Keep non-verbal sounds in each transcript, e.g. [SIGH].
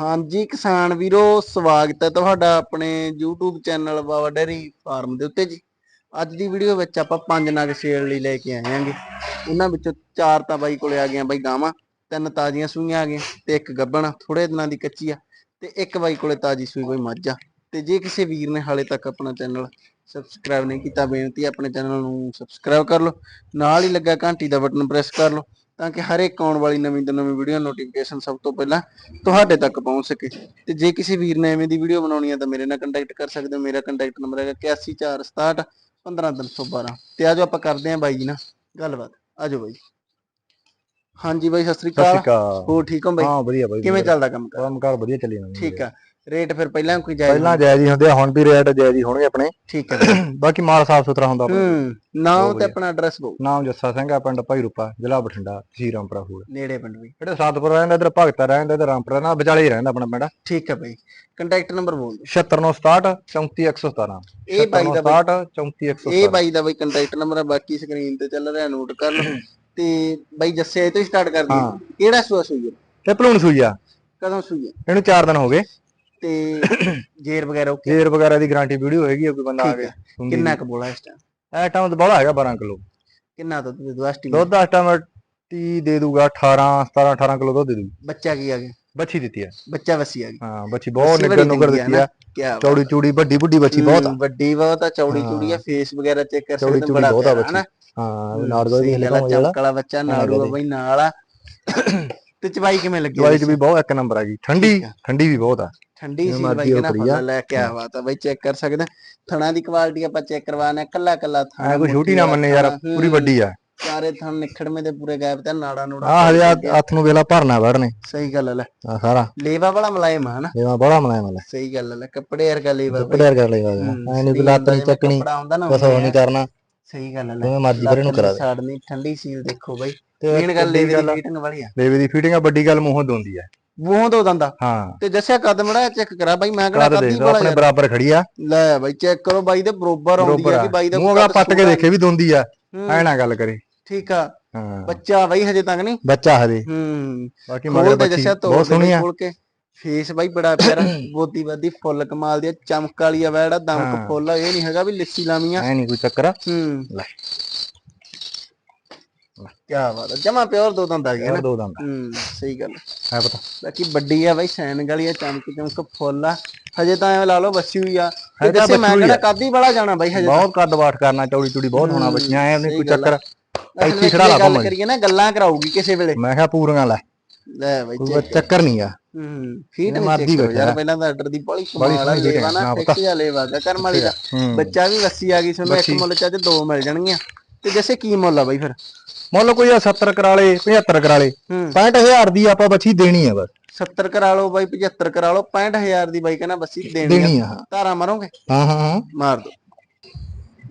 ਹਾਂਜੀ ਕਿਸਾਨ ਵੀਰੋ, ਸਵਾਗਤ ਹੈ ਤੁਹਾਡਾ ਆਪਣੇ YouTube channel Baba dairy farm ਦੇ ਉੱਤੇ ਜੀ। ਅੱਜ ਦੀ ਵੀਡੀਓ ਵਿੱਚ ਆਪਾਂ ਪੰਜ ਨਗ ਸੇਲ ਲਈ ਲੈ ਕੇ ਆਏ ਹਾਂਗੇ। ਉਹਨਾਂ ਵਿੱਚੋਂ ਚਾਰ ਤਾਂ ਬਾਈ ਕੋਲੇ ਆ ਗਈਆਂ ਬਾਈ ਗਾਵਾਂ, ਤਿੰਨ ਤਾਜ਼ੀਆਂ ਸੂਈਆਂ ਆ ਗਈਆਂ ਤੇ ਇੱਕ ਗੱਬਣ ਥੋੜੇ ਦਿਨਾਂ ਦੀ ਕੱਚੀ ਆ ਤੇ ਇੱਕ ਬਾਈ ਕੋਲੇ ਤਾਜ਼ੀ ਸੂਈ ਕੋਈ ਮੱਝ ਆ। ਤੇ ਜੇ ਕਿਸੇ ਵੀਰ ਨੇ ਹਾਲੇ ਤੱਕ ਆਪਣਾ ਚੈਨਲ ਸਬਸਕ੍ਰਾਈਬ ਨਹੀਂ ਕੀਤਾ, ਬੇਨਤੀ ਆਪਣੇ ਚੈਨਲ ਨੂੰ ਸਬਸਕ੍ਰਾਈਬ ਕਰ ਲਓ। ਨਾਲ ਹੀ ਲੱਗਾ ਘੰਟੀ ਦਾ ਬਟਨ ਪ੍ਰੈਸ ਕਰ ਲਓ। ਤਾਂ ਕਿ ਹਰ ਇੱਕ ਆਉਣ ਵਾਲੀ ਨਵੀਂ ਤੋਂ ਨਵੀਂ ਵੀਡੀਓ ਨੋਟੀਫਿਕੇਸ਼ਨ ਸਭ ਤੋਂ ਪਹਿਲਾਂ ਤੁਹਾਡੇ ਤੱਕ ਪਹੁੰਚ ਸਕੇ। ਤੇ ਜੇ ਕਿਸੇ ਵੀਰ ਨੇ ਐਵੇਂ ਦੀ ਵੀਡੀਓ ਬਣਾਉਣੀ ਹੈ ਤਾਂ ਮੇਰੇ ਨਾਲ ਕੰਟੈਕਟ ਕਰ ਸਕਦੇ ਹੋ। ਮੇਰਾ ਕੰਟੈਕਟ ਨੰਬਰ ਹੈਗਾ 8146 15312 ਤੇ ਆਜੋ ਆਪਾਂ ਕਰਦੇ ਆਂ ਬਾਈ ਜੀ ਨਾਲ ਗੱਲਬਾਤ। ਆਜੋ ਬਾਈ ਹਾਂਜੀ ਬਾਈ ਸਤਿ ਸ੍ਰੀ ਅਕਾਲ। ਹੋਰ ਠੀਕ ਹੋ ਬਾਈ? ਹਾਂ ਵਧੀਆ ਬਾਈ ਕਿਵੇਂ ਚੱਲਦਾ ਕੰਮ ਕਰ? ਕੰਮਕਾਰ ਵਧੀਆ ਚੱਲੀ ਜਾਂਦਾ। ਠੀਕ ਆ। ਰੇਟ ਫਿਰ ਪਹਿਲਾਂ ਕੋਈ ਜਾਇਜ਼ ਪਹਿਲਾਂ ਜਾਇਜ਼ ਹੀ ਹੁੰਦੇ ਆ, ਹੁਣ ਵੀ ਰੇਟ ਜਾਇਜ਼ ਹੀ ਹੋਣਗੇ ਆਪਣੇ। ਠੀਕ ਹੈ। [COUGHS] ਬਾਕੀ ਮਾਲ ਸਾਫ਼ ਸੁਥਰਾ ਹੁੰਦਾ ਆਪਣੇ ਹੂੰ ਨਾਮ ਤੇ। ਆਪਣਾ ਐਡਰੈਸ ਬੋ ਨਾਮ ਜੱਸਾ ਸਿੰਘ ਆ ਪਿੰਡ ਭਾਈ ਰੂਪਾ ਜ਼ਿਲ੍ਹਾ ਬਠਿੰਡਾ ਤਹਿਸੀਲ ਰਾਮਪੁਰਾ ਫੂਲ ਨੇੜੇ ਪਿੰਡ ਵੀ ਜਿਹੜੇ ਸਾਤਪੁਰ ਰਹਿੰਦਾ ਇਧਰ ਭਗਤਾ ਰਹਿੰਦਾ ਇਧਰ ਰਾਮਪੁਰਾ ਨਾਲ ਵਿਚਾਲੇ ਹੀ ਰਹਿੰਦਾ ਆਪਣਾ ਪਿੰਡ। ਠੀਕ ਹੈ ਬਾਈ। ਕੰਟੈਕਟ ਨੰਬਰ ਬੋਲ। ਦਿਓ 76967 34117 ਇਹ ਬਾਈ ਦਾ ਬਾਈ। 67 ਇਹ 34117 ਬਾਈ ਦਾ ਬਾਈ ਕੰਟੈਕਟ ਨੰਬਰ ਆ ਬਾਕੀ ਸਕਰੀਨ ਤੇ ਚੱਲ ਰਿਹਾ ਨੋਟ ਕਰ ਲਓ। [COUGHS] ਤੇ ਬਾਈ ਜੱਸੇ ਇਹ ਤੋਂ ਹੀ ਸਟਾਰਟ ਕਰਦੇ। ਕਿਹੜਾ ਸੂਆ ਸੂਈ ਤੇ ਭਲੂਣ ਸੂਈ ਆ। ਕਦੋਂ ਸੂਈ ਹੈ? ਇਹਨੂੰ 4 ਦਿਨ ਹੋ ਗਏ। ਤੇ [COUGHS] ਜੇਰ ਵਗੈਰਾ ਓਕੇ ਜੇਰ ਵਗੈਰਾ ਦੀ ਗਾਰੰਟੀ ਵੀਡੀਓ ਆ, ਕੋਈ ਬੰਦਾ ਆ ਗਿਆ ਹੈ ਕਿੰਨਾ ਕੁ ਬੋਲਾ ਇਸ ਟਾਈਮ ਇਹ ਟਾਈਮ ਤਾਂ ਬੜਾ ਹੈਗਾ 12 ਕਿਲੋ। ਕਿੰਨਾ ਦੁੱਧ ਦੇ ਦੋ ਐਸਟੀਮੇਟ ਦੁੱਧ ਦਾ ਟਾਈਮ 30 ਦੇ ਦੂਗਾ 18 17 18 ਕਿਲੋ ਦੁੱਧ ਦੇ ਦੂਗੀ। ਬੱਚਾ ਕੀ ਆ ਗਿਆ? ਬੱਚੀ ਦਿੱਤੀ ਆ। ਬੱਚਾ ਵਸੀ ਆ ਗਈ ਹਾਂ ਬੱਚੀ ਬਹੁਤ ਨਿੱਗਰ ਨੁਗਰ ਦਿੱਤੀ ਆ। ਚੌੜੀ ਚੂੜੀ ਵੱਡੀ ਵੱਡੀ ਬੱਚੀ ਬਹੁਤ ਆ। ਹੂੰ, ਵੱਡੀ ਬਹੁਤ ਆ ਚੌੜੀ ਹਾਂ। ਚੂੜੀ ਆ ਫੇਸ ਵਗੈਰਾ ਚੈੱਕ ਕਰ ਸਕਦੇ ਹੋ, ਬੜਾ ਬਹੁਤ ਆ ਬੱਚੀ। ਹਾਂ ਹੂੰ, ਨਾਰਗਲ ਦੀ ਨਿਕਲ ਚਮਕ ਵਾਲਾ ਬੱਚਾ ਨਾੜੂ ਬਈ ਨਾਲ ਆ। [COUGHS] ਤੇ ਚਵਾਈ ਕਿਵੇਂ ਲੱਗੀ ਦਵਾਈ ਚ ਵੀ ਬਹੁਤ ਇੱਕ ਨੰਬਰ ਆ ਗਈ ਠੰਡੀ। ਠੰਡੀ ਵੀ ਬਹੁਤ ਆ। ਠੰਡੀ ਸੀ ਬਾਈ ਕਹਿੰਦਾ ਆ। ਫੁੱਲ ਲੈ ਕੇ ਆ ਬਾਤ ਆ ਬਾਈ ਚੈੱਕ ਕਰ ਸਕਦੇ। ਥਣਾ ਦੀ ਕੁਆਲਿਟੀ ਆਪਾਂ ਚੈੱਕ ਕਰਵਾਣਾ ਕੱਲਾ ਕੱਲਾ ਥਣਾ ਕੋਈ ਛੋਟੀ ਨਾ ਮੰਨੇ ਯਾਰ ਪੂਰੀ ਵੱਡੀ ਆ। ਚਾਰੇ ਥਣ ਨਿਖੜਵੇਂ ਦੇ ਪੂਰੇ ਗਾਇਬ ਤੇ ਨਾੜਾ ਨੂੜਾ ਆ ਆ ਹੱਥ ਨੂੰ ਵੇਲਾ ਭਰਨਾ ਵੜਨੇ। ਸਹੀ ਗੱਲ ਆ ਲੈ। ਆ ਸਾਰਾ। ਲੇਵਾ ਵਾਲਾ ਮਲਾਇਮ ਆ ਹਨਾ? ਜਿਵੇਂ ਬੜਾ ਮਲਾਇਆ ਮਲਾ ਸਹੀ ਗੱਲ ਆ ਲੈ ਕੱਪੜੇ ਵਰਗਾ ਲੇਵਾ ਕਰ ਲੇਗਾ ਹੂੰ, ਐ ਨਹੀਂ ਲੱਤ ਨਹੀਂ ਚੱਕਣੀ ਕੱਪੜਾ ਨਾ ਬਸ ਉਹ ਨਹੀਂ ਕਰਨਾ। ਸਹੀ ਗੱਲ ਆ ਲੈ। ਜਿਵੇਂ ਮਰਜ਼ੀ ਕਰੇ ਨੂੰ ਕਰਾ ਦੇ। ਸਾੜਨੀ ਠੰਡੀ ਸੀਲ ਦੇਖੋ ਬਾਈ। ਤੇ ਮੇਨ ਗੱਲ ਲੇਵੇ ਦੀ ਆ, ਫੀਟਿੰਗ ਵਾਲੀ ਆ। ਲੇਵੇ ਦੀ ਫੀਟਿੰਗ ਆ ਵੱਡੀ ਗੱਲ ਮੂੰਹੋਂ ਦੋਂਦੀ ਆ। ਬੂਹੋਂ ਦੋ ਦੰਦਾ। ਹਾਂ। ਤੇ ਜੱਸਿਆ ਕਦਮ ਮੜਾ ਚੈੱਕ ਕਰਾ ਬਾਈ ਮੈਂ ਕਿਹੜਾ ਕਾਦ ਕੱਦੀ ਦੇਖ ਬੜਾ ਆਪਣੇ ਬਰਾਬਰ ਖੜੀ ਆ। ਲੈ ਬਾਈ ਚੈੱਕ ਕਰੋ ਬਾਈ ਦੇ ਬਰੋਬਰ ਆਉਂਦੀ ਆ ਕਿ ਬਾਈ ਦਾ ਮੂੰਹ ਅਗਾ ਕੱਦ ਪੱਟ ਕੇ ਦੇਖੇ ਵੀ ਦੋਂਦੀ ਆ। ਐ ਨਾ ਗੱਲ ਕਰੇ। ਠੀਕ ਆ। ਬੱਚਾ ਬਾਈ ਹਜੇ ਤੱਕ ਨਹੀਂ। ਬੱਚਾ ਹਜੇ। ਹੂੰ। ਬਾਕੀ ਮਗਰ ਬੱਚੀ ਬਹੁਤ ਦੇ ਸੋਹਣੀ ਆ। ਫੇਸ ਬਾਈ ਬੜਾ ਪਿਆਰਾ। ਬੋਦੀ ਬਾਦੀ ਫੁੱਲ ਕਮਾਲ ਦੀ ਚਮਕ ਵਾਲੀ ਆ ਵੈੜਾ ਦਮਕ। ਫੁੱਲ ਇਹ ਨਹੀਂ ਹੈਗਾ ਵੀ ਲਿੱਸੀ ਲਾਵੀਆਂ। ਐ ਨਹੀਂ ਕੋਈ ਚੱਕਰ। ਹੂੰ। ਲੈ। ਕੀ ਬਾਤ ਆ। ਜਮਾ ਪਿਓਰ ਦੋ ਦੰਦ ਆ ਨਾ। ਦੋ ਦੰਦ ਹੂੰ ਸਹੀ ਗੱਲ ਹੈ ਪਤਾ। ਬਾਕੀ ਵੱਡੀ ਆ ਬਾਈ ਸੈਨ ਗਲੀ ਆ ਚਮਕ ਚਮਕ ਫੁੱਲ ਆ। ਹਜੇ ਤਾਂ ਐ ਲਾ ਲਓ ਬੱਸੀ ਹੋਈ ਆ। ਹਜੇ ਤਾਂ ਮੈਂ ਆ। ਕਾਦੀ ਵਾਲਾ ਜਾਣਾ ਬਾਈ ਹਜੇ। ਬਹੁਤ ਕੱਦ ਬਾਟ ਕਰਨਾ ਚੌੜੀ ਚੂੜੀ ਬਹੁਤ ਹੋਣਾ ਹੂੰ, ਬੱਚੀਆਂ ਐ ਨਹੀਂ ਕੋਈ। ਚੱਕਰ। ਇੱਥੇ ਖੜਾ ਲਾ ਭਾਵੇਂ। ਕਰੀਏ ਨਾ ਗੱਲਾਂ ਕਰਾਊਗੀ ਕਿਸੇ ਵੇਲੇ। ਮੈਂ ਕਿਹਾ ਪੂਰੀਆਂ ਲੈ। ਲੈ ਬਾਈ ਚੱਕਰ ਨਹੀਂ ਆ। ਹੂੰ ਫੀਟ ਬੈਠਾ ਯਾਰ ਹੈ। ਪਹਿਲਾਂ ਤਾਂ ਆਰਡਰ ਦੀ ਬੜੀ ਬੜੀ ਕਮਾਲ ਆ ਲੇਵਾ ਨਾ ਹਾਂ, ਫਿਕਸ ਜਿਹਾ ਲੇਵਾ ਦਾ ਕਰਮ ਵਾਲੀ ਦਾ। ਹੂੰ। ਬੱਚਾ ਵੀ ਵੱਸੀ ਆ ਗਈ ਤੁਹਾਨੂੰ ਇੱਕ। ਮੁੱਲ ਚ ਅੱਜ ਦੋ ਮਿਲ ਜਾਣਗੀਆਂ। ਤੇ ਜੈਸੇ ਕੀ ਮੁੱਲ ਆ ਬਾਈ ਫਿਰ? ਮੰਨ ਲਓ ਕੋਈ ਆ 70 ਕਰਾਲੇ 75 ਕਰਾਲੇ ਹੂੰ। 65000 ਦੀ ਆਪਾਂ ਬੱਚੀ ਦੇਣੀ ਆ ਬਸ। 70 ਕਰਾ ਲਓ ਬਾਈ 75 ਕਰਾ ਲਓ 65000 ਦੀ ਬਾਈ ਕਹਿੰਦਾ ਬੱਸੀ ਦੇਣੀ ਦੇਣੀ ਆ ਧਾਰਾ ਮਾਰੋਗੇ? ਹਾਂ ਹਾਂ ਹਾਂ। ਮਾਰ ਦੋ।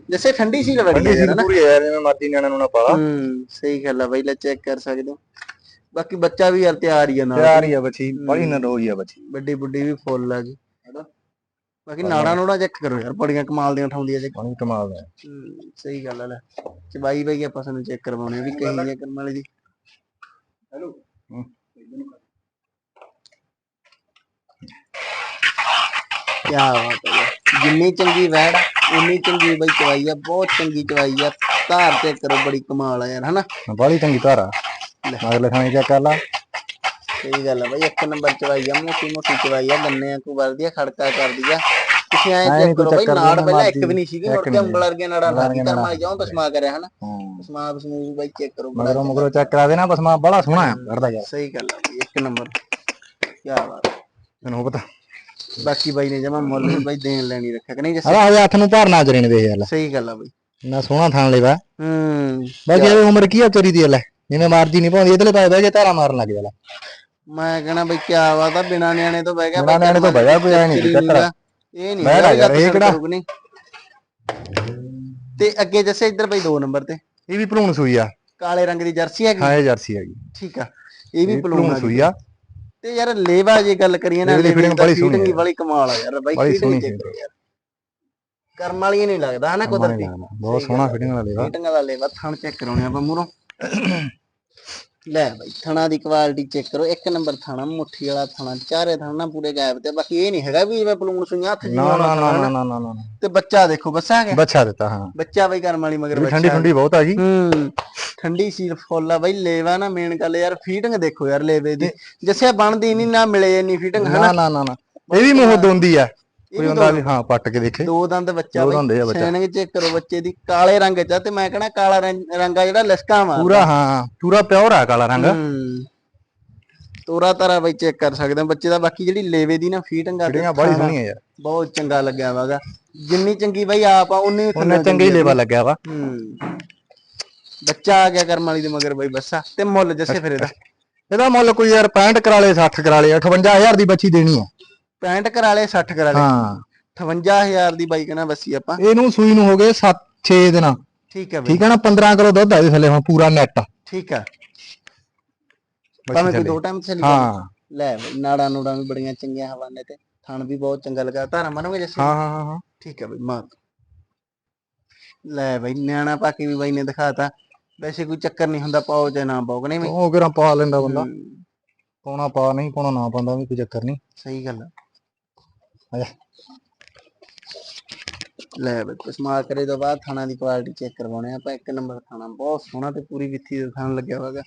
ਜੈਸੇ ਠੰਡੀ ਸੀ ਲੜੀ ਠੰਡੀ ਸੀ ਨਾ ਪੂਰੀ ਯਾਰ ਜਿਵੇਂ ਮਰਜ਼ੀ ਨਿਆਣਾ ਨੂੰ ਨਾ ਪਾਲਾ ਹੂੰ ਸਹੀ ਗੱਲ ਆ ਬਾਈ ਲੈ ਚੈੱਕ ਕਰ ਸਕਦੇ ਹੋ। ਬਾਕੀ ਬੱਚਾ ਵੀ ਯਾਰ ਤਿਆਰ ਹੀ ਆ ਨਾਲ। ਤਿਆਰ ਹੀ ਆ ਬੱਚੀ ਬੜੀ ਨਾ ਰੋਈ ਆ ਬੱਚੀ। ਵੱਡੀ ਬੁੱਢੀ ਵੀ ਫੁੱਲ ਆ ਗਈ ਬਾਕੀ ਨਾੜਾ ਨੂੜਾ ਚੈੱਕ ਕਰੋ ਯਾਰ ਬੜੀਆਂ ਕਮਾਲ ਦੀਆਂ ਠਾਉਂਦੀਆਂ ਜੇ। ਬੜੀ ਕਮਾਲ ਦਾ ਹਮ, ਸਹੀ ਗੱਲ ਆ ਲੈ। ਚਬਾਈ ਬਈ ਆਪਾਂ ਸਾਨੂੰ ਚੈੱਕ ਕਰਵਾਉਣੇ ਆ ਵੀ ਕਹੀ ਜੇ ਕਰਮ ਵਾਲੀ ਦੀ ਹੈਲੋ ਕੀ ਬਾਤ ਹੈ ਯਾਰ। ਜਿੰਨੀ ਚੰਗੀ ਵੈੜ ਆ, ਉਨੀ ਚੰਗੀ ਬਈ ਚਵਾਈ ਆ ਬਹੁਤ ਚੰਗੀ ਚਵਾਈ ਆ। ਧਾਰ ਚੈੱਕ ਕਰੋ ਬੜੀ ਕਮਾਲ ਆ ਯਾਰ ਹਨਾ? ਬੜੀ ਚੰਗੀ ਧਾਰਾ ਮਗਰ ਲਖਾਣੀ ਚੈੱਕ ਕਰ ਲਾ। ਸਹੀ ਗੱਲ ਆ ਬਈ ਇੱਕ ਨੰਬਰ ਚਵਾਈ ਆ ਮੋਟੀ ਮੋਟੀ ਚਵਾਈ ਆ ਗੰਨੇ ਆ ਕੋਈ ਵਰਦੀ ਆ ਖੜਕਾ ਕਰਦੀ ਆ। ਤੁਸੀਂ ਐਂ ਚੈੱਕ ਕਰੋ ਬਈ ਨਾੜ ਪਹਿਲਾਂ ਇੱਕ ਵੀ ਨਹੀਂ ਸੀਗੀ ਮੁੜ ਕੇ ਉਂਗਲ ਵਰਗੀਆਂ ਨਾੜਾਂ ਲਾਤੀ ਕਰਮਾਈ ਜਾਉਂ ਪਸਮਾ ਕਰਿਆ ਹਨਾ? ਹਾਂ। ਪਸਮੂ ਵੀ ਬਾਈ ਚੈੱਕ ਕਰੋ ਬੜਾ ਮਗਰੋਂ ਮਗਰੋਂ ਚੈੱਕ ਕਰਾ ਦੇਣਾ ਬਸ ਮਾ ਬੜਾ ਸੋਹਣਾ ਆ ਕਰਦਾ ਯਾਰ। ਸਹੀ ਗੱਲ ਬਈ, ਇੱਕ ਨੰਬਰ। ਕੀ ਬਾਤ। ਤੈਨੂੰ ਪਤਾ। ਬਾਕੀ ਬਾਈ ਨੇ ਜਮਾ ਮੁੱਲ ਬਾਈ ਦੇਣ ਲੈਣੀ ਰੱਖਿਆ ਕਿ ਨਹੀਂ ਜੱਸੇ ਹਲਾ ਹਜੇ ਹੱਥ ਨੂੰ ਭਰਨਾ ਜਰੇ ਨੇ ਵੇਖ ਯਾਰ ਲੈ। ਸਹੀ ਗੱਲ ਆ ਬਾਈ। ਨਾ ਸੋਹਣਾ ਥਾਣ ਲੈਵਾ ਹੂੰ ਬਾਕੀ ਇਹ ਉਮਰ ਕੀ ਆ ਚੋਰੀ ਦੀ ਲੈ? ਜਿਵੇਂ ਮਰਜ਼ੀ ਨਹੀਂ ਪਾਉਂਦੀ ਇਧਰਲੇ ਪਾਸੇ ਬਹਿ ਕੇ ਧਾਰਾ ਮਾਰਨ ਲੱਗ जाला ਮੈਂ ਕਹਣਾ ਬਈ ਕੀ ਬਾਤ ਆ ਬਿਨਾ ਨਿਆਣੇ ਤੋਂ ਬਹਿ ਗਿਆ ਬਿਨਾਂ ਨਿਆਣੇ ਤੋਂ ਬਹਿ ਗਿਆ, ਕੋਈ ਐਂ ਨੀ ਚੱਕਰੀ। ਇਹ ਨਹੀਂ ਬਹਿ ਲੈ ਯਾਰ, ਇਹ ਕਿਹੜਾ- ਤੇ ਅੱਗੇ ਜੱਸੇ ਇੱਧਰ ਬਈ ਦੋ ਨੰਬਰ ਤੇ। ਇਹ ਵੀ ਭਲੂਣ ਸੂਈ ਆ। ਕਾਲੇ ਰੰਗ ਦੀ ਜਰਸੀ ਹੈਗੀ। ਹਾਂ ਇਹ ਜਰਸੀ ਹੈਗੀ। ਠੀਕ ਆ। ਇਹ ਵੀ ਭਲੂਣ ਸੂਈ ਆ। ਤੇ ਯਾਰ ਲੇਵਾ ਜੇ ਗੱਲ ਕਰੀਏ ਨਾ ਲੇਵੇ ਬੜੀ ਸੋਹਣੀ। ਬੜੀ ਕਮਾਲ ਆ ਯਾਰ ਬਾਈ। ਕਰੋ ਯਾਰ। ਕਰਮ ਵਾਲੀ ਨਹੀਂ ਲੱਗਦਾ ਹਨਾ ਕੁਦਰਤੀ? ਬਹੁਤ ਸੋਹਣਾ ਫਿਟਿੰਗ ਵਾਲਾ ਲੇਵਾ। ਫੀਟਿੰਗ ਵਾਲਾ ਲੇਵਾ ਥਣ ਚੈੱਕ ਕਰਾਉਣੇ ਆਪਾਂ ਮੂਰੋਂ ਲੈ ਬਾਈ ਥਣਾ ਦੀ ਕੁਆਲਿਟੀ ਚੈੱਕ ਕਰੋ ਇੱਕ ਨੰਬਰ ਥਣਾ ਮੁੱਠੀ ਵਾਲਾ ਥਣਾ ਚਾਰੇ ਥਣਾ ਪੂਰੇ ਗਾਇਬ ਤੇ ਬਾਕੀ ਇਹ ਨਹੀਂ ਹੈਗਾ ਵੀ ਜਿਵੇਂ ਪਲੂਣ ਸੁਈਆਂ ਹੱਥ ਜਿਹਾ ਨਾ ਨਾ ਨਾ ਨਾ। ਨਾ। ਨਾ ਨਾ ਤੇ ਬੱਚਾ ਦੇਖੋ ਬੱਸਾ ਗਿਆ। ਬੱਚਾ ਦਿੱਤਾ ਹਾਂ। ਬੱਚਾ ਬਾਈ ਕਰਮ ਵਾਲੀ ਮਗਰ ਵੀ ਠੰਡੀ ਬੱਚਾ। ਠੰਡੀ ਬਹੁਤ ਆ ਗਈ। ਹੂੰ ਠੰਡੀ ਸੀਲ ਫੁੱਲ ਆ ਬਾਈ ਲੇਵਾ ਨਾ ਮੇਨ ਗੱਲ ਯਾਰ ਫੀਟਿੰਗ ਦੇਖੋ ਯਾਰ ਲੇਵੇ ਦੀ। ਜੱਸਿਆ ਬਣਦੀ ਨਹੀਂ ਨਾ ਮਿਲੇ ਇੰਨੀ ਫੀਟਿੰਗ ਨਾ ਹਨਾ? ਨਾ ਨਾ ਨਾ। ਇਹ ਵੀ ਮੂੰਹ ਦੋਂਦੀ ਆ। ਕੋਈ ਵੀ ਹੁੰਦਾ ਵੀ ਹਾਂ ਪੱਟ ਕੇ ਦੇਖੇ। ਦੋ ਦੰਦ ਬੱਚਾ ਦੋ ਦੰਦ ਬਾਈ ਆ ਬੱਚਾ। ਸੈਨਿੰਗ ਚੈੱਕ ਕਰੋ ਬੱਚੇ ਦੀ ਕਾਲੇ ਰੰਗ ਚ ਆ ਤੇ ਮੈਂ ਕਹਣਾ ਕਾਲਾ ਰੰਗ ਰੰਗਾ ਜਿਹੜਾ ਲਸਕਾ ਮਾਰ ਪੂਰਾ ਹਾਂ ਪੂਰਾ ਪਿਓਰ ਆ ਕਾਲਾ ਰੰਗ। ਤੋਰਾ ਤਾਰਾ ਬਈ ਚੈੱਕ ਕਰ ਸਕਦੇ ਆ। ਬੱਚੇ ਦਾ ਬਾਕੀ ਜਿਹੜੀ ਲੇਵੇ ਦੀ ਨਾ ਫੀਟਿੰਗ ਆ ਜਿਹੜੀਆਂ ਬੜੀ ਸੋਹਣੀਆਂ ਯਾਰ। ਬਹੁਤ ਚੰਗਾ ਲੱਗਿਆ ਵਾਗਾ। ਜਿੰਨੀ ਚੰਗੀ ਬਈ ਆਪ ਆ ਉਨੀ ਥੱਲੇ ਚੰਗੀ ਆ ਲੇਵਾ ਲੱਗਿਆ ਵਾ। ਬੱਚਾ ਆ ਗਿਆ ਕਰਮ ਵਾਲੀ ਦੇ ਮਗਰ ਬਈ ਬੱਸਾ ਤੇ ਮੁੱਲ ਜੱਸੇ ਫਿਰ ਇਹਦਾ। ਇਹਦਾ ਮੁੱਲ ਕੋਈ ਯਾਰ 65 ਕਰਾ ਲੇ 60 ਕਰਾ ਲੇ 58000 ਦੀ ਬੱਚੀ ਦੇਣੀ ਆ। 65 ਕਰਾ ਲਏ 60 ਕਰਾ ਲਏ। ਹਾਂ। 58000 ਦੀ ਬਾਈ ਕਹਿੰਦਾ ਬੱਸੀ ਆਪਾਂ। ਇਹਨੂੰ ਸੂਈ ਨੂੰ ਹੋ ਗਏ 7 6 ਦਿਨ। ਠੀਕ ਹੈ ਬਈ। ਠੀਕ ਹੈ ਨਾ 15 ਕਿਲੋ ਦੁੱਧ ਆ ਇਹਦੇ ਥੱਲੇ ਹੁਣ ਪੂਰਾ ਨੈਟ ਠੀਕ ਹੈ ਭਾਵੇਂ ਕੋਈ ਦੋ ਟਾਈਮ ਚਲੀ ਹਾਂ। ਲੈ ਨਾੜਾ ਨੂੜਾਂ ਵੀ ਬੜੀਆਂ ਚੰਗੀਆਂ ਹਵਾਨੇ ਤੇ। ਥਣ ਵੀ ਬਹੁਤ ਚੰਗਾ ਲੱਗਾ। ਧਾਰਾ ਮਾਰੋਗੇ ਜੱਸੇ? ਹਾਂ ਹਾਂ ਹਾਂ ਹਾਂ। ਠੀਕ ਹੈ ਬਈ ਮਾਰ। ਲੈ ਬਈ ਨਿਆਣਾ ਪਾ ਕੇ ਵੀ ਬਾਈ ਨੇ ਦਿਖਾਤਾ। ਵੈਸੇ ਕੋਈ ਚੱਕਰ ਨਹੀਂ ਹੁੰਦਾ ਪਾਓ ਜਾਂ ਨਾ ਕਿ ਨਹੀਂ ਉਹ ਕਿਹੜਾ ਪਾ ਲੈਂਦਾ ਬੰਦਾ? ਹੂੰ, ਪਾਉਣਾ ਪਾ ਨਹੀਂ ਪਾਉਣਾ ਨਾ ਪਾਉਂਦਾ ਵੀ ਕੋਈ ਚੱਕਰ ਨਹੀਂ। ਸਹੀ ਗੱਲ ਆ। ਆਜਾ ਲੈ ਬਈ ਪਸਮਾ ਕਰੇ ਤੋਂ ਬਾਅਦ ਥਾਣਾ ਦੀ ਕੁਆਲਿਟੀ ਚੈੱਕ ਕਰਵਾਉਣੇ ਆ। ਆਪਾਂ ਇੱਕ ਨੰਬਰ ਥਾਣਾ ਬਹੁਤ ਸੋਹਣਾ ਤੇ ਪੂਰੀ ਵਿੱਥੀ ਦਾ ਥਾਣ ਲੱਗਿਆ ਹੋਗਾ।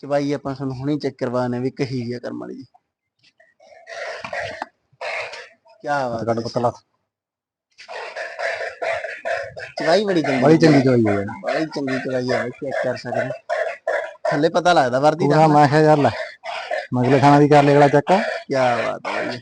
ਚਵਾਈ ਆਪਾਂ ਤੁਹਾਨੂੰ ਹੁਣੀ ਚੈੱਕ ਕਰਵਾਣੇ ਵੀ ਕਹੀ ਗਿਆ ਕਰਮ ਵਾਲੀ ਜੀ। ਕੀ ਬਾਤ ਕੱਟ ਪਤਲਾ ਚਵਾਈ ਬੜੀ ਚੰਗੀ। ਬੜੀ ਚੰਗੀ ਚੋਈ ਹੈ ਬੜੀ ਚੰਗੀ ਚਵਾਈ ਆ ਬਈ ਚੈੱਕ ਕਰ ਸਕਦੇ ਥੱਲੇ ਪਤਾ ਲੱਗਦਾ ਵਰਦੀ ਦਾ। ਮੈਂ ਕਿਹਾ ਯਾਰ ਲੈ ਮਗਲੇ ਖਾਣਾ ਦੀ ਕਰ ਲੈ ਅਗਲਾ ਚੱਕ ਕੀ ਬਾਤ ਹੈ ਬਈ।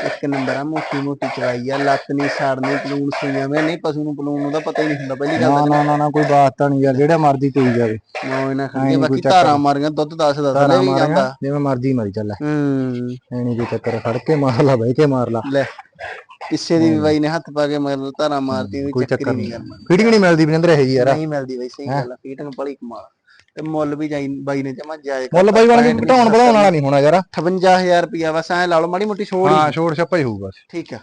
ਇੱਕ ਨੰਬਰ ਆ ਮੋਟੀ ਮੋਟੀ ਚਵਾਈ ਆ ਲੱਤ ਨਹੀਂ ਸਾੜਨੀ ਪਲੂਣ ਸੂਈਆਂ ਮੈਂ ਨਹੀਂ ਪਸ਼ੂ ਨੂੰ ਪਲੂਣ ਉਹਦਾ ਪਤਾ ਹੀ ਨਹੀਂ ਹੁੰਦਾ ਪਹਿਲੀ ਗੱਲ ਨਾ ਨਾ ਨਾ ਨਾ ਕੋਈ ਬਾਤ ਤਾਂ ਨਹੀਂ ਯਾਰ ਜਿਹੜਾ ਮਰਜ਼ੀ ਚੋਈ ਜਾਵੇ। ਨਾ ਐਂ ਨੀ ਕੋਈ ਬਾਕੀ। ਧਾਰਾਂ ਮਾਰੀਆਂ ਦੁੱਧ ਦੱਸ ਦੱਸ ਵੀ ਮਾਰਾਂਗਾ ਜਾਂਦਾ। ਜਿਵੇਂ ਮਰਜ਼ੀ ਮਾਰੀ ਚੱਲ। ਹੂੰ। ਐ ਨਹੀਂ ਕੋਈ ਚੱਕਰ ਫੜ ਕੇ ਮਾਰ ਲਾ ਬਹਿ ਕੇ ਮਾਰ ਲਾ। ਲੈ ਕਿਸੇ ਦੀ ਵੀ ਬਾਈ ਨੇ ਹੱਥ ਪਾ ਕੇ ਮਗਰ ਧਾਰਾਂ ਮਾਰਤੀ ਵੀ ਕੋਈ ਚੱਕਰ ਨਹੀਂ ਫੀਟਿੰਗ ਨਹੀਂ ਮਿਲਦੀ ਬਿੰਦਰ ਇਹ ਜੀ ਯਾਰ। ਨਹੀਂ ਮਿਲਦੀ ਬਾਈ ਸਹੀ ਗੱਲ ਆ ਫੀਟਿੰਗ ਬੜੀ ਕਮਾਲ ਤੇ ਮੁੱਲ ਵੀ ਜਾਈ ਬਾਈ ਨੇ ਜਮਾ ਜਾਇਜ਼ ਮੁੱਲ ਬਾਈ ਬਣ ਕੇ ਘਟਾਉਣ ਵਧਾਉਣ ਵਾਲਾ ਨਹੀਂ ਹੋਣਾ ਯਾਰ। 58000 ਰੁਪਿਆ ਬਸ ਐ ਲਾ ਲਓ ਮਾੜੀ ਮੋਟੀ ਛੋੜ ਹੀ ਛੋੜ ਛੱਪਾ ਹੀ ਹੋਊਗਾ ਠੀਕ ਆ।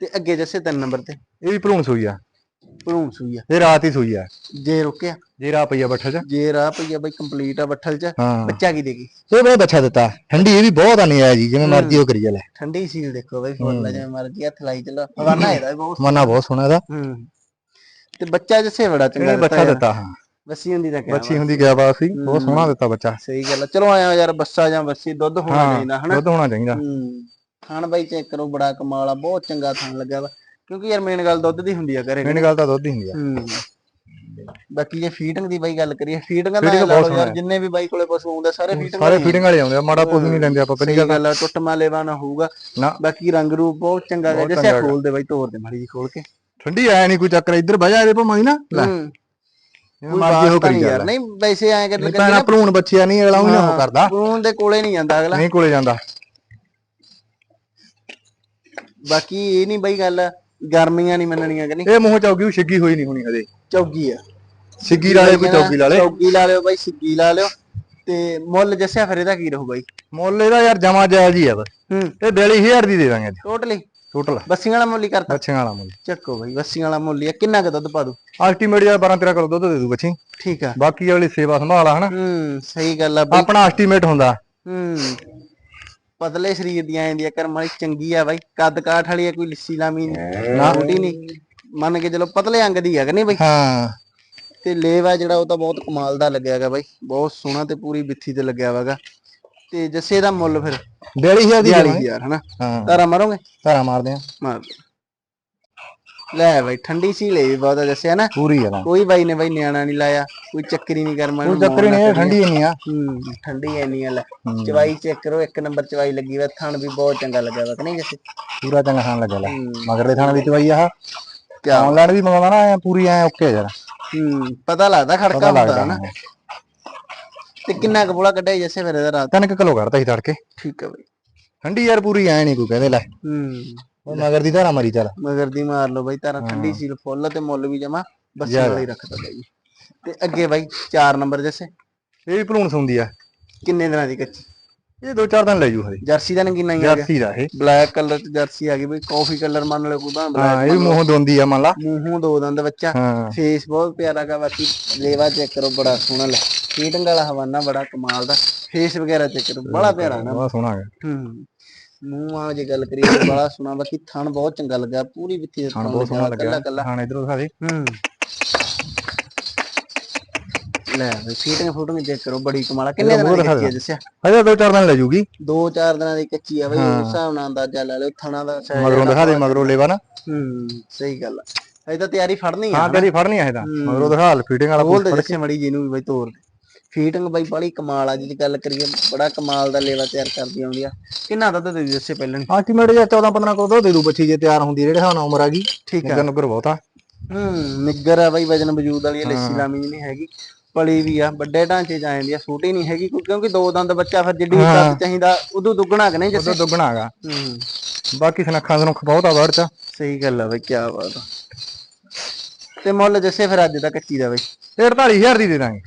ਤੇ ਅੱਗੇ ਜੱਸੇ ਤਿੰਨ ਨੰਬਰ ਤੇ। ਇਹ ਵੀ ਭਲੂਣ ਸੂਈ ਆ। ਭਰੂਣ ਸੂਈ ਆ। ਇਹ ਰਾਤ ਹੀ ਸੂਈ ਆ। ਜੇ ਰੁਕਿਆ। ਜੇ ਰਾ ਪਈਆ ਬੱਠਲ ਚ। ਜੇ ਰਾਹ ਪਈਆ ਬਾਈ ਕੰਪਲੀਟ ਆ ਬੱਠਲ ਚ। ਬੱਚਾ ਕੀ ਦੇਗੀ? ਇਹ ਬਹੁਤ ਅੱਛਾ ਦਿੱਤਾ। ਠੰਡੀ ਇਹ ਵੀ ਬਹੁਤ ਆਨੀ ਆ ਜੀ ਜਿਵੇਂ ਮਰਜ਼ੀ ਉਹ ਕਰੀ ਚੱਲੇ। ਠੰਡੀ ਸੀਲ ਦੇਖੋ ਬਾਈ ਫੁੱਲ ਜਿਵੇਂ ਮਰਜ਼ੀ ਹੱਥ ਲਾਈ ਚੱਲੋ। ਹਵਾਨਾ ਇਹਦਾ ਬਹੁਤ ਮਨਾ ਬਹੁਤ ਸੋਹਣਾ ਇਹਦਾ। ਹੂੰ। ਤੇ ਬੱਚਾ ਜੱਸੇ ਬੜਾ ਚੰਗਾ ਬੱਚਾ। ਦਿੱਤਾ ਹਾਂ। ਬੱਸੀ ਹੁੰਦੀ ਤਾਂ ਕਿਆ ਬੱਚੀ ਹੁੰਦੀ ਗਿਆ ਬਾਤ ਸੀ। ਬਹੁਤ ਸੋਹਣਾ ਦਿੱਤਾ ਬੱਚਾ। ਸਹੀ ਗੱਲ ਆ। ਚਲੋ ਆਇਆ ਯਾਰ ਬੱਸਾ ਜਾਂ ਬੱਸੀ ਦੁੱਧ ਹੋਣਾ ਚਾਹੀਦਾ ਹਨਾ? ਦੁੱਧ ਹੋਣਾ ਚਾਹੀਦਾ। ਹੂੰ। ਖਾਣ ਬਾਈ ਚੈੱਕ ਕਰੋ ਬੜਾ ਕਮਾਲ ਆ। ਬਹੁਤ ਚੰਗਾ ਖਾਣ ਲੱਗਾ ਵਾ। ਕਿਉਂਕਿ ਯਾਰ ਮੇਨ ਗੱਲ ਦੁੱਧ ਦੀ ਹੁੰਦੀ ਆ ਘਰੇ। ਮੇਨ ਗੱਲ ਤਾਂ ਦੁੱਧ ਹੀ ਹੁੰਦੀ ਆ। ਹੂੰ। ਬਾਕੀ ਜੇ ਫੀਡਿੰਗ ਦੀ ਬਾਈ ਗੱਲ ਕਰੀਏ ਫੀਡਿੰਗ ਦਾ ਯਾਰ ਜਿੰਨੇ ਵੀ ਬਾਈ ਕੋਲੇ ਪਸ਼ੂ ਆਉਂਦੇ ਸਾਰੇ ਫੀਡਿੰਗ ਸਾਰੇ ਫੀਡਿੰਗ ਵਾਲੇ ਆਉਂਦੇ ਆ ਮਾੜਾ ਪੁੱਜ ਨਹੀਂ ਲੈਂਦੇ ਆਪਾਂ ਪਹਿਲੀ ਗੱਲ ਟੁੱਟ ਮਾਲੇਵਾ ਨਾ ਹੋਊਗਾ। ਬਾਕੀ ਰੰਗ ਰੂਪ ਬਹੁਤ ਚੰਗਾ ਹੈ ਜਿਵੇਂ ਖੋਲ ਦੇ ਬਾਈ ਦੇ ਮਾੜੀ ਜੀ ਖੋਲ ਕੇ। ਠੰਡੀ ਆਇਆ ਨਹੀਂ ਕੋਈ ਚੱਕਰ ਇੱਧਰ ਬਹਿ ਜਾ ਇਹਦੇ ਭਾਵੇਂ ਨਾ। ਲੈ। ਕੋਈ ਮਰਜ਼ੀ ਵਾਸਤਾ ਕਰੀ ਯਾਰ ਨਹੀਂ ਵੈਸੇ ਐਂ ਕਰ ਨਹੀਂ ਭੈਣਾ ਭਲੂਣ ਬੱਚਿਆ ਨਹੀਂ ਅਗਲਾ ਉਹ ਨਾ ਉਹ ਕਰਦਾ। ਫੋਨ ਦੇ ਕੋਲੇ ਨਹੀਂ ਜਾਂਦਾ ਅਗਲਾ। ਨਹੀਂ ਕੋਲੇ ਜਾਂਦਾ। ਬਾਕੀ ਇਹ ਨਹੀਂ ਬਾਈ ਗੱਲ ਗਰਮੀਆਂ ਨਹੀਂ ਮੰਨਣੀਆਂ ਕਿ ਨਹੀਂ। ਇਹ ਮੂੰਹ ਚੌਗੀ ਛਿੱਗੀ ਹੋਈ ਨਹੀਂ ਹੋਣੀ ਹਜੇ। ਚੌਗੀ ਆ। ਛਿੱਗੀ ਵਾਲੇ ਕੋਈ ਚੌਗੀ ਲਾ ਲੇ ਚੌਗੀ ਲਾ ਲਿਓ ਬਾਈ ਸਿੱਗੀ ਲਾ ਲਿਓ। ਤੇ ਮੁੱਲ ਜੱਸਿਆ ਫਿਰ ਇਹਦਾ ਕੀ ਰਹੂ ਬਾਈ? ਮੁੱਲ ਇਹਦਾ ਯਾਰ ਜਮਾ ਜਾਇਜ਼ ਹੀ ਆ ਬਸ। ਹੂੰ। ਇਹ 42000 ਦੀ ਦੇ ਦਾਂਗੇ ਟੋਟਲੀ ਟੋਟਲ ਬੱਸੀਆਂ ਵਾਲਾ ਮੁੱਲ ਹੀ ਕਰਤਾ। ਬੱਚਿਆਂ ਵਾਲਾ ਮੁੱਲ। ਚੱਕੋ ਬਾਈ ਬੱਸੀਆਂ ਵਾਲਾ ਮੁੱਲ ਹੀ ਆ। ਕਿੰਨਾ ਕੁ ਦੁੱਧ ਪਾ ਦੂ ਅਲਟੀਮੇਟ ਯਾਰ 12 13 ਕਿਲੋ ਦੁੱਧ ਦੇ ਦੂ ਬੱਚੀ। ਠੀਕ ਆ। ਬਾਕੀ ਵਾਲੀ ਸੇਵਾ ਸੰਭਾਲ ਆ ਹਨਾ? ਹੂੰ ਸਹੀ ਗੱਲ ਆ ਬਾਈ। ਆਪਣਾ ਐਸਟੀਮੇਟ ਹੁੰਦਾ। ਹੂੰ। ਪਤਲੇ ਸਰੀਰ ਦੀਆਂ ਆਂਦੀਆਂ ਕਰਮ ਵਾਲੀ ਚੰਗੀ ਆ ਬਾਈ। ਕੱਦ ਕਾਠ ਵਾਲੀ ਆ ਕੋਈ ਲਿੱਸੀ ਲਾਮੀ ਨਹੀਂ ਨਾ। ਛੋਟੀ ਨਹੀਂ ਮੰਨ ਕੇ ਚਲੋ ਪਤਲੇ ਅੰਗ ਦੀ ਆ ਕਿ ਨਹੀਂ ਬਾਈ? ਹਾਂ। ਤੇ ਲੇਵ ਆ ਜਿਹੜਾ ਉਹ ਤਾਂ ਬਹੁਤ ਕਮਾਲ ਦਾ ਲੱਗਿਆ ਹੈਗਾ ਬਾਈ। ਬਹੁਤ ਸੋਹਣਾ ਤੇ ਪੂਰੀ ਬਿੱਥੀ ਤੇ ਲੱਗਿਆ ਹੋਇਆਗਾ ਤੇ ਜੱਸੇ ਦਾ ਮੁੱਲ ਫਿਰ 42000 ਦੀ ਦੇਵਾਂਗੇ। 40000 ਹਨਾ? ਹਾਂ। ਤਾਰਾ ਮਾਰੋਗੇ? ਧਾਰਾ ਮਾਰਦੇ ਆ। ਮਾਰ ਦਿਓ। ਲੈ ਬਾਈ ਠੰਡੀ ਸੀ ਲੈ ਵੀ ਬਹੁਤ ਆ ਦੱਸਿਆ ਨਾ ਪੂਰੀ ਆ ਨਾ। ਕੋਈ ਬਾਈ ਨੇ ਬਾਈ ਨਿਆਣਾ ਨਹੀਂ ਲਾਇਆ ਕੋਈ ਚੱਕਰੀ ਨਹੀਂ ਕਰਮਾ ਕੋਈ ਚੱਕਰ ਹੀ ਨਹੀਂ ਇਹ ਠੰਡੀ ਇੰਨੀ ਆ। ਹੂੰ ਠੰਡੀ ਐਨੀ ਆ ਲੈ। ਚਵਾਈ ਚੈੱਕ ਕਰੋ ਇੱਕ ਨੰਬਰ ਚਵਾਈ ਲੱਗੀ ਵਾ ਥਣ ਵੀ ਬਹੁਤ ਚੰਗਾ ਲੱਗਿਆ ਵਾ ਕਿ ਨਹੀਂ ਜੱਸੇ? ਪੂਰਾ ਚੰਗਾ ਖਾਣ ਲੱਗਾ ਲੈ ਹੂੰ। ਮਗਰ ਦੇ ਥਾਣੇ ਦੀ ਚਵਾਈ ਆਹ। ਕਿਆ ਆਨਲਾਈਨ ਵੀ ਮੰਗਵਾਉਣਾ ਨਾ ਐਂ ਪੂਰੀ ਐ ਓਕੇ ਯਾਰ ਹੂੰ ਪਤਾ ਲੱਗਦਾ ਖੜਕਾ ਹੁੰਦਾ ਲੱਗਦਾ ਹਨਾ? ਤੇ ਕਿੰਨਾ ਕਪੂਲਾ ਕੱਢਿਆ ਜੱਸੇ ਫਿਰ ਇਹਦਾ ਰਾਤ? ਤਿੰਨ ਕੁ ਕਿਲੋ ਕਰਤਾ ਸੀ ਤੜਕੇ। ਠੀਕ ਆ ਬਾਈ। ਠੰਡੀ ਯਾਰ ਪੂਰੀ ਐ ਨਹੀਂ ਕੋਈ ਕਹਿੰਦੇ ਲੈ। ਹੂੰ। ਉਹ ਮਗਰ ਦੀ ਧਾਰਾ ਮਾਰੀ ਚੱਲ। ਮਗਰ ਦੀ ਮਾਰ ਲਓ ਬਾਈ ਤਾਰਾ ਠੰਡੀ ਸੀਲ ਫੁੱਲ ਤੇ ਮੁੱਲ ਵੀ ਜਮਾ ਬੱਸੇ ਜ਼ਿਆਦਾ। ਵਾਲੀ ਰੱਖਦਾ ਬਾਈ। ਤੇ ਅੱਗੇ ਬਾਈ 4 ਨੰਬਰ ਜੈਸੇ। ਇਹ ਵੀ ਭਲੂਣ ਸੁੰਦੀ ਆ। ਕਿੰਨੇ ਦਿਨਾਂ ਦੀ ਕੱਚੀ? ਇਹ ਦੋ ਚਾਰ ਦਿਨ ਲੈ ਜੂ ਹਰੇ ਜਰਸੀ ਦਾ ਨਗੀਨਾ ਹੀ ਆ ਗਿਆ। ਜਰਸੀ ਦਾ ਇਹ। ਬਲੈਕ ਕਲਰ ਚ ਜਰਸੀ ਆ ਗਈ ਬਈ ਕਾਫੀ ਕਲਰ ਮੰਨ ਲਓ ਕੋਈ ਤਾਂ ਹਾਂ ਬਲੈਕ ਇਹ ਵੀ ਮੂੰਹ ਦੋਂਦੀ ਆ ਮੰਨ ਲਾ। ਮੂੰਹੋਂ ਦੋ ਦੰਦ ਬੱਚਾ। ਹਾਂ। ਫੇਸ ਬਹੁਤ ਪਿਆਰਾ ਗਾ ਬਾਕੀ ਲੇਵਾ ਚੈੱਕ ਕਰੋ ਬੜਾ ਸੋਹਣਾ ਲੈ ਫੀਟਿੰਗ ਵਾਲਾ ਹਵਾਨਾ ਬੜਾ ਕਮਾਲ ਦਾ। ਫੇਸ ਵਗੈਰਾ ਚੈੱਕ ਕਰੋ ਬੜਾ ਪਿਆਰਾ ਨਾ। ਬਹੁਤ ਸੋਹਣਾ ਹੈਗਾ ਹੂੰ। ਮੂੰਹ ਆ ਜੇ ਗੱਲ ਕਰੀਏ ਤਾਂ ਬੜਾ ਸੋਹਣਾ ਬਾਕੀ ਥਣ ਬਹੁਤ ਚੰਗਾ ਲੱਗਾ ਪੂਰੀ ਵਿੱਥੀ ਦੇ ਥਣ ਬਹੁਤ ਸੋਹਣਾ ਕੱਲਾ ਲੱਗਿਆ। ਕੱਲਾ ਖਾਣ ਇਧਰੋਂ ਦੇ। ਹੂੰ। ਲੈ ਬਈ ਫੀਟਿੰਗ ਫੋਟਿੰਗ ਚੈੱਕ ਕਰੋ ਬੜੀ ਕਮਾਲ ਆ। ਕਿੰਨੇ ਦਿਨਾਂ ਦੀ ਕੱਚੀ ਆ ਦੱਸਿਆ ਅਜੇ ਦੋ ਚਾਰ ਦਿਨ ਲੈ ਜੂਗੀ। ਦੋ ਚਾਰ ਦਿਨਾਂ ਦੀ ਕੱਚੀ ਆ ਬਈ ਉਸ ਹਿਸਾਬ ਨਾਲ ਅੰਦਾਜ਼ਾ ਲਾ ਲਿਓ ਥਣਾ ਦਾ size ਮਗਰੋਂ ਦਿਖਾ ਦੇ ਮਗਰੋਂ ਲੈਵਾ ਨਾ। ਹੂੰ ਸਹੀ ਗੱਲ ਆ। ਅਜੇ ਤਾਂ ਤਿਆਰੀ ਫੜਨੀ ਆ ਹਾਂ ਤੇਰੀ ਫੜਨੀ ਆ ਇਹ ਤਾਂ। ਮਗਰੋਂ ਦਿਖਾ ਲ ਫੀਟਿੰਗ ਵਾਲਾ ਬੋਲ ਦੇ ਦੱਸੇ ਮੜੀ ਜੀ ਨੂੰ ਵੀ ਬਈ ਤੋਰ ਦੇ। ਫੀਟਿੰਗ ਬਈ ਬੜੀ ਕਮਾਲ ਆ ਜੀ ਗੱਲ ਕਰੀਏ ਬੜਾ ਕਮਾਲ ਦਾ ਲੇਵਾ ਤਿਆਰ ਕਰਦੀ ਆਉਂਦੀ ਆ। ਕਿੰਨਾ ਦੇ ਦੱਸੇ ਪਹਿਲਾਂ ਨੀ? ਆਲਟੀਮੇਟ ਜੇ 14 15 ਕੋਲ ਦੇ ਦੂ ਬੱਚੀ ਜੇ ਤਿਆਰ ਹੁੰਦੀ ਹੈ, ਜਿਹੜੇ ਹਿਸਾਬ ਨਾਲ ਉਮਰ ਆ ਗਈ। ਠੀਕ ਆ। ਨਿੱਗਰ ਬਹੁਤ ਹੂੰ ਨਿੱਗਰ ਆ ਬਈ ਵਜਨ ਵਜੂਦ ਵਾਲੀ ਲੱਸੀ ਲਾਮੀ ਨਹੀਂ ਹੈਗੀ। ਪਲੀ ਵੀ ਆ ਵੱਡੇ ਢਾਂਚੇ ਚ ਆ ਜਾਂਦੀ ਆ ਛੋਟੀ ਨਹੀਂ ਹੈਗੀ ਕਿਉਂ- ਕਿਉਂਕਿ ਦੋ ਦੰਦ ਬੱਚਾ ਫਿਰ ਜਿੱਡੀ ਕੱਦ ਚਾਹੀਦਾ ਉਦੋਂ ਦੁੱਗਣਾ ਕਿ ਨਹੀਂ ਜੱਸੇ? ਉਹਦਾ ਦੁੱਗਣਾ ਹੈਗਾ ਹੂੰ। ਬਾਕੀ ਸਨੱਖਾਂ ਸਨੁੱਖ ਬਹੁਤ ਆ ਵੜ ਚ। ਸਹੀ ਗੱਲ ਆ ਬਈ ਕੀ ਬਾਤ ਆ। ਤੇ ਮੁੱਲ ਜੱਸੇ ਫਿਰ ਅੱਜ ਦਾ ਕੱਚੀ ਦਾ ਬਈ? ਇਹ 48000 ਦੀ ਦੇ ਦਾਂਗੇ।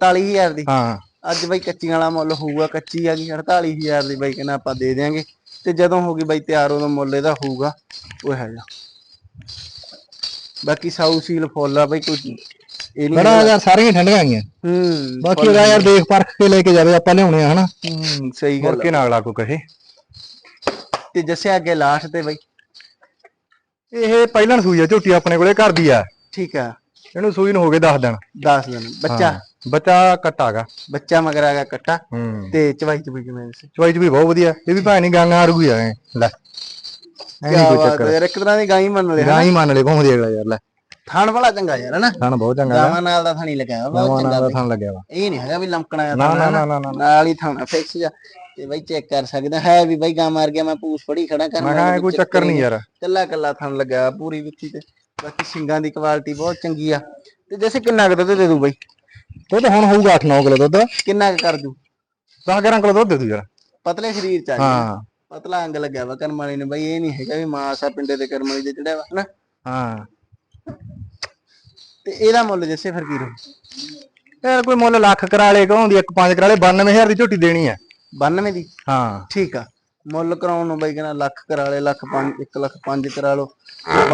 48000 ਦੀ? ਹਾਂ। ਅੱਜ ਬਈ ਕੱਚੀਆਂ ਵਾਲਾ ਮੁੱਲ ਹੋਊਗਾ ਕੱਚੀ ਆ ਗਈ 48000 ਦੀ ਬਈ ਕਹਿੰਦਾ ਆਪਾਂ ਦੇ ਦਿਆਂਗੇ। ਤੇ ਜਦੋਂ ਹੋਗੀ ਬਈ ਤਿਆਰ ਉਦੋਂ ਮੁੱਲ ਇਹਦਾ ਹੋਊਗਾ ਉਹ ਹੈ ਜਾ ਬਾਕੀ ਸਾਊ ਸੀਲ ਫੁੱਲ ਆ ਬਈ ਕੋਈ ਇਹ ਨਹੀਂ ਬੜਾ ਯਾਰ ਸਾਰੀਆਂ ਠੰਡੀਆਂ ਆਈਆਂ ਹੂੰ ਬਾਕੀ ਉਹਦਾ ਯਾਰ ਦੇਖ ਪਰਖ ਕੇ ਲੈ ਕੇ ਜਾਵੇ ਆਪਾਂ ਲਿਆਉਣੇ ਆ ਹਨਾ। ਹੂੰ ਸਹੀ ਮੁੜ ਗੱਲ ਆ। ਕੇ ਨਾ ਅਗਲਾ ਕੋ ਕਹੇ। ਤੇ ਜੱਸੇ ਅੱਗੇ ਲਾਸਟ ਤੇ ਬਈ। ਇਹ ਪਹਿਲਾਂ ਸੂਈ ਆ ਝੋਟੀ ਆਪਣੇ ਕੋਲੇ ਘਰ ਦੀ ਆ। ਠੀਕ ਆ। ਇਹਨੂੰ ਸੂਈ ਨੂੰ ਹੋ ਗਏ 10 ਦਿਨ। 10 ਦਿਨ। ਬੱਚਾ? ਬੱਚਾ ਕੱਟਾਗਾ ਬੱਚਾ ਮਗਰ ਆ ਗਿਆ ਕੱਟਾ। ਹੂੰ। ਤੇ ਚਵਾਈ ਚਵਾਈ ਕਿਵੇਂ ਸੀ? ਚਵਾਈ ਚ ਵੀ ਬਹੁਤ ਵਧੀਆ। ਇਹ ਵੀ ਭਾਵੇਂ ਨਹੀਂ ਗਾਂਗਾ ਅਰਗੂ ਆ ਐਂ, ਲੈ ਐ ਨਹੀਂ ਕਿਆ ਕੋਈ ਬਾਤ ਚੱਕਰ ਹੈ ਯਾਰ ਇੱਕ ਤਰ੍ਹਾਂ ਦੀ ਗਾਂ ਹੀ ਮੰਨ ਲਿਆ ਗਾਂ ਹੀ ਮੰਨ ਲੈ ਭੌਂਦੀ ਅਗਲਾ ਯਾਰ ਲੈ। ਥਾਣ ਵਾਲਾ ਚੰਗਾ ਯਾਰ ਹਨਾ? ਥਣ ਬਹੁਤ ਚੰਗਾ ਗਾਵਾਂ ਨਾਲ ਦਾ ਥਾਣੀ ਲਗਾਇਆ ਬਹੁਤ ਨਵਾਂ ਚੰਗਾ ਨਾਲ ਥਣ ਲੱਗਿਆ ਵਾ। ਇਹ ਨਹੀਂ ਹੈਗਾ ਵੀ ਲੰਕਣਾ ਆ ਨਾ ਥਾਣਾ, ਨਾ। ਨਾ ਨਾ ਨਾ। ਨਾਲ ਹੀ ਥਾਣਾ ਫਿਕਸ ਜਾ। ਤੇ ਬਾਈ ਚੈੱਕ ਕਰ ਸਕਦਾ ਹੈ ਵੀ ਬਾਈ ਗਾਂ ਮਾਰ ਗਿਆ ਮੈਂ ਪੂਛ ਫੜੀ ਖੜਾ ਕਰ ਮੈਂ ਕਿਹਾ ਇਹ ਕੋਈ ਚੱਕਰ ਨਹੀਂ ਯਾਰ। ਕੱਲਾ ਕੱਲਾ ਥਣ ਲੱਗਾ ਪੂਰੀ ਵਿੱਚੀ ਤੇ। ਬਾਕੀ ਸਿੰਗਾਂ ਦੀ ਕੁਆਲਿਟੀ ਬਹੁਤ ਚੰਗੀ ਆ। ਤੇ ਜੈਸੇ ਕਿੰਨਾ ਕੁ ਦੁੱਧ ਦੇ ਦੂ ਬਾਈ? ਉਹ ਤਾਂ ਹੁਣ ਹੋਊਗਾ 8-9 ਕਿਲੋ ਦੁੱਧ। ਕਿੰਨਾ ਕੁ ਕਰ ਦੂ? 10-11 ਕਿਲੋ ਦੁੱਧ ਦੇ ਦੂ ਯਾਰ। ਪਤਲੇ ਸਰੀਰ ਚ ਆ ਜੀ ਹਾਂ। ਪਤਲਾ ਅੰਗ ਲੱਗਿਆ ਵਾ ਕਰਮ ਵਾਲੀ ਨੇ ਬਾਈ ਇਹ ਨਹੀਂ ਹੈਗਾ ਵੀ ਮਾਸ ਆ ਪਿੰਡੇ ਤੇ ਕਰਮ ਵਾਲੀ ਦੇ ਚੜਿਆ ਵਾ ਹਨਾ? ਹਾਂ। ਤੇ ਇਹਦਾ ਮੁੱਲ ਜੈਸੇ ਫਿਰ ਕੀ ਰਹੂ? ਯਾਰ ਕੋਈ ਮੁੱਲ ਲੱਖ ਕਰਾ ਲੇ ਕਹਾਉਂਦੀ ਇੱਕ ਪੰਜ ਕਰਾ ਲੇ 92000 ਦੀ ਝੋਟੀ ਦੇਣੀ ਆ। 92 ਦੀ? ਹਾਂ। ਠੀਕ ਆ। ਮੁੱਲ ਕਰਾਉਣ ਨੂੰ ਬਾਈ ਕਹਿੰਦਾ ਲੱਖ ਕਰਾ ਲੈ ਲੱਖ 5 1 ਲੱਖ 5 ਕਰਾ ਲਓ।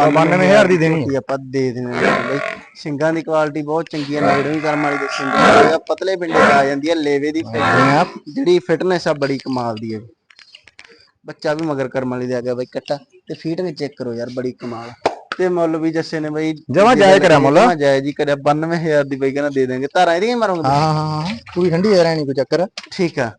92000 ਦੀ ਦੇਣੀ ਆਪਾਂ ਦੇ ਦੇਣੀ ਬਾਈ। ਸਿੰਘਾਂ ਦੀ ਕੁਆਲਿਟੀ ਬਹੁਤ ਚੰਗੀ ਆ ਨੇੜੇ ਵੀ ਕਰਮ ਵਾਲੀ ਦੇ ਸਿੰਘ ਆ। ਪਤਲੇ ਪਿੰਡੇ ਆ ਜਾਂਦੀ ਆ ਲੇਵੇ ਦੀ ਜਿਹੜੀ ਫਿਟਨੈਸ ਆ ਬੜੀ ਕਮਾਲ ਦੀ ਹੈ ਬੱਚਾ ਵੀ ਮਗਰ ਕਰਮ ਵਾਲੀ ਦੇ ਆ ਗਿਆ ਬਾਈ ਕੱਟਾ। ਤੇ ਫੀਟ ਵੀ ਚੈੱਕ ਕਰੋ ਯਾਰ ਬੜੀ ਕਮਾਲ। ਤੇ ਮੁੱਲ ਵੀ ਜੱਸੇ ਨੇ ਬਾਈ ਜਮਾਂ ਜਾਇਜ਼ ਕਰਿਆ ਮੁੱਲ। ਜਮਾਂ ਜਾਇਜ਼ ਹੀ ਕਰਿਆ 92000 ਦੀ ਬਾਈ ਕਹਿੰਦਾ ਦੇ ਦੇਣਗੇ ਧਾਰਾਂ ਇਹਦੀਆਂ ਹੀ ਮਾਰੋਗੇ ਹਾਂ ਹਾਂ ਹਾਂ ਪੂਰੀ ਠੰਡੀ ਐ ਨਹੀਂ ਕੋਈ ਚੱਕਰ। ਠੀਕ ਆ।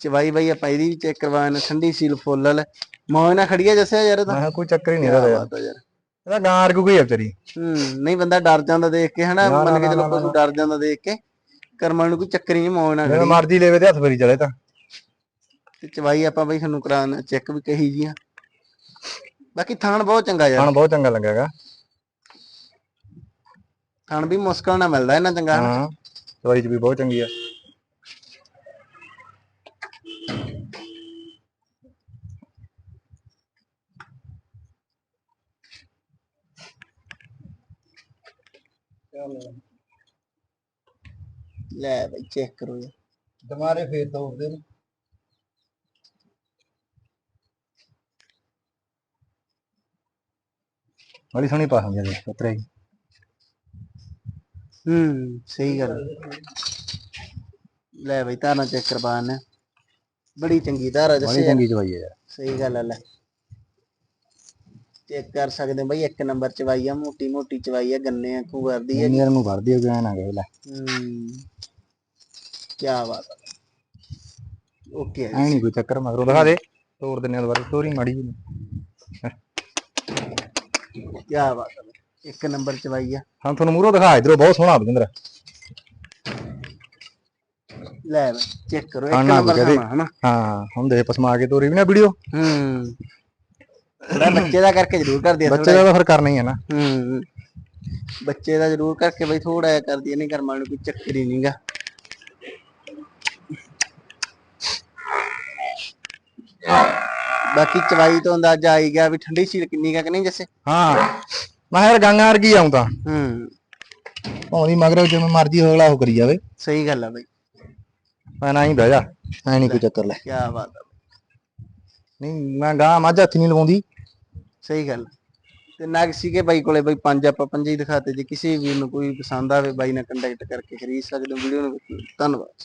ਚਵਾਈ ਬਾਈ ਆਪਾਂ ਇਹਦੀ ਵੀ ਚੈੱਕ ਕਰਵਾਉਣ ਠੰਡੀ ਸੀਲ ਫੁੱਲ ਲੈ ਮੌਜ ਨਾਲ ਖੜੀ ਆ ਜੱਸਿਆ ਯਾਰ ਤਾਂ। ਕੋਈ ਚੱਕਰ ਹੀ ਨਹੀਂ ਇਹਦਾ ਯਾਰ। ਇਹਦਾ ਗਾਂ ਅਰਗੂ ਕੋਈ ਆ ਤੇਰੀ ਹੂੰ ਨਹੀਂ ਬੰਦਾ ਡਰ ਜਾਂਦਾ ਦੇਖ ਕੇ ਹਨਾ? ਨਾ, ਮੰਨ ਕੇ ਨਾ, ਚਲੋ ਨਾ, ਪਸ਼ੂ ਡਰ ਜਾਂਦਾ ਦੇਖ ਕੇ ਕਰਮਾਂ ਨੂੰ ਕੋਈ ਚੱਕਰ ਹੀ ਨਹੀਂ ਮੌਜ ਜਿਵੇਂ ਖੜੀ ਮਰਜ਼ੀ ਲੈਵੇ ਤੇ ਹੱਥ ਫੇਰੀ ਚਲੇ ਤਾਂ। ਤੇ ਚਵਾਈ ਆਪਾਂ ਬਾਈ ਤੁਹਾਨੂੰ ਕਰਾਉਣਾ ਚੈੱਕ ਵੀ ਕਹੀ ਜੀ ਆ। ਬਾਕੀ ਥਾਣ ਬਹੁਤ ਚੰਗਾ ਯਾਰ। ਖਾਣ ਬਹੁਤ ਚੰਗਾ ਲੱਗੇਗਾ ਥਾਣ ਵੀ ਮੁਸ਼ਕਲ ਨਾਲ ਮਿਲਦਾ ਇਹਨਾਂ ਚੰਗਾ। ਹਨਾ। ਹਾਂ ਦਵਾਈ ਚ ਵੀ ਬਹੁਤ ਚੰਗੀ ਆ। ਲੈ ਬਾਈ ਚੈੱਕ ਕਰੋ ਯਾਰ। ਦੁਬਾਰੇ ਫੇਰ ਤੋੜਦੇ ਨੇ ਬੜੀ ਸੋਹਣੀ ਪਾ ਹੁੰਦੀ ਹੈ ਪਤਰੇ ਹੂੰ। ਸਹੀ ਗੱਲ। ਲੈ ਬਾਈ ਧਾਰਾਂ ਚੈੱਕ ਕਰਵਾਣ ਬੜੀ ਚੰਗੀ ਧਾਰਾ ਬੜੀ ਜੱਸੇ ਚੰਗੀ ਦਵਾਈ ਹੈ ਯਾਰ। ਸਹੀ ਗੱਲ ਆ ਲੈ। ਚੈੱਕ ਕਰ ਸਕਦੇ ਹੋ ਬਾਈ ਇੱਕ ਨੰਬਰ ਚਵਾਈ ਆ ਮੋਟੀ ਮੋਟੀ ਚਵਾਈ ਆ ਗੰਨੇ ਆ ਖੂਗਰਦੀ ਆ ਇੰਨੀਆਂ ਨੂੰ ਵੜਦੀ ਹੋ ਗਿਆ ਨਾ ਗਏ ਲੈ। ਹੂੰ ਕੀ ਬਾਤ ਓਕੇ ਐ ਨਹੀਂ ਕੋਈ ਚੱਕਰ ਮਗਰੋਂ ਦਿਖਾ ਦੇ। ਤੋੜ ਦਿੰਨੇ ਦੁਬਾਰਾ ਤੋਰੀ ਮਾੜੀ ਜੀ ਕੀ ਬਾਤ ਆ ਬਾਈ। ਇੱਕ ਨੰਬਰ ਚਵਾਈ ਆ। ਹਾਂ ਤੁਹਾਨੂੰ ਮੂਹਰੋਂ ਦਿਖਾ ਇਧਰੋਂ ਬਹੁਤ ਸੋਹਣਾ ਬਜਿੰਦਰ ਲੈ ਬਾਈ ਚੈੱਕ ਕਰੋ ਇੱਕ ਹਾਂ, ਨਾ ਨੰਬਰ ਕਹਦੇ। ਖਾਣਾ ਹਨਾ? ਹਾਂ ਹੁਣ ਦੇ ਪਸਮਾ ਕੇ ਤੋਰੀ ਵੀ ਨਾ ਵੀਡੀਓ। ਹੂੰ। ਥੋੜਾ ਬੱਚੇ ਦਾ ਕਰਕੇ ਜ਼ਰੂਰ ਕਰਦੀ ਆ ਬੱਚੇ ਦਾ ਤਾਂ ਫਿਰ ਕਰਨਾ ਹੀ ਹੈ ਨਾ। ਹੂੰ। ਬੱਚੇ ਦਾ ਜ਼ਰੂਰ ਕਰਕੇ ਬਈ ਥੋੜਾ ਜਿਹਾ ਕਰਦੀ ਆ, ਨਹੀਂ ਕਰਮਾਂ ਨੂੰ ਕੋਈ ਚੱਕਰ ਹੀ ਨਹੀਂਗਾ ਬਾਕੀ ਚਵਾਈ ਤੋਂ ਅੰਦਾਜ਼ਾ ਆਈ ਗਿਆ ਵੀ ਠੰਡੀ ਸੀਲ ਕਿੰਨੀ ਕਾ ਕਿ ਨਹੀਂ ਜੱਸੇ? ਹਾਂ। ਮੈਂ ਕਿਹਾ ਯਾਰ ਗਾਂਗਾ ਵਰਗੀ ਆਉਂ ਤਾਂ। ਹੂੰ। ਭਾਵੇਂ ਮਗਰ ਜਿਵੇਂ ਮਰਜ਼ੀ ਅਗਲਾ ਉਹ ਕਰੀ ਜਾਵੇ। ਸਹੀ ਗੱਲ ਆ ਬਈ। ਮੈਂ ਨਾ ਹੀ ਬਹਿ ਜਾ ਐ ਨਹੀਂ ਕੋਈ ਚੱਕਰ ਲੈ। ਕੀ ਬਾਤ ਆ ਨਹੀਂ ਮੈਂ ਗਾਂ ਮੱਝ ਹੱਥ ਨਹੀਂ ਲਵਾਉਂਦੀ। ਸਹੀ ਗੱਲ ਤੇ ਨਗ ਸੀਗੇ ਬਾਈ ਕੋਲੇ ਬਾਈ ਪੰਜ ਆਪਾਂ ਪੰਜ ਹੀ ਦਿਖਾਤੇ ਜੇ ਕਿਸੇ ਵੀਰ ਨੂੰ ਕੋਈ ਪਸੰਦ ਆਵੇ ਬਾਈ ਨਾਲ ਕੰਟੈਕਟ ਕਰਕੇ ਖਰੀਦ ਸਕਦੇ ਹੋ ਵੀਡੀਓ ਨੂੰ ਧੰਨਵਾਦ।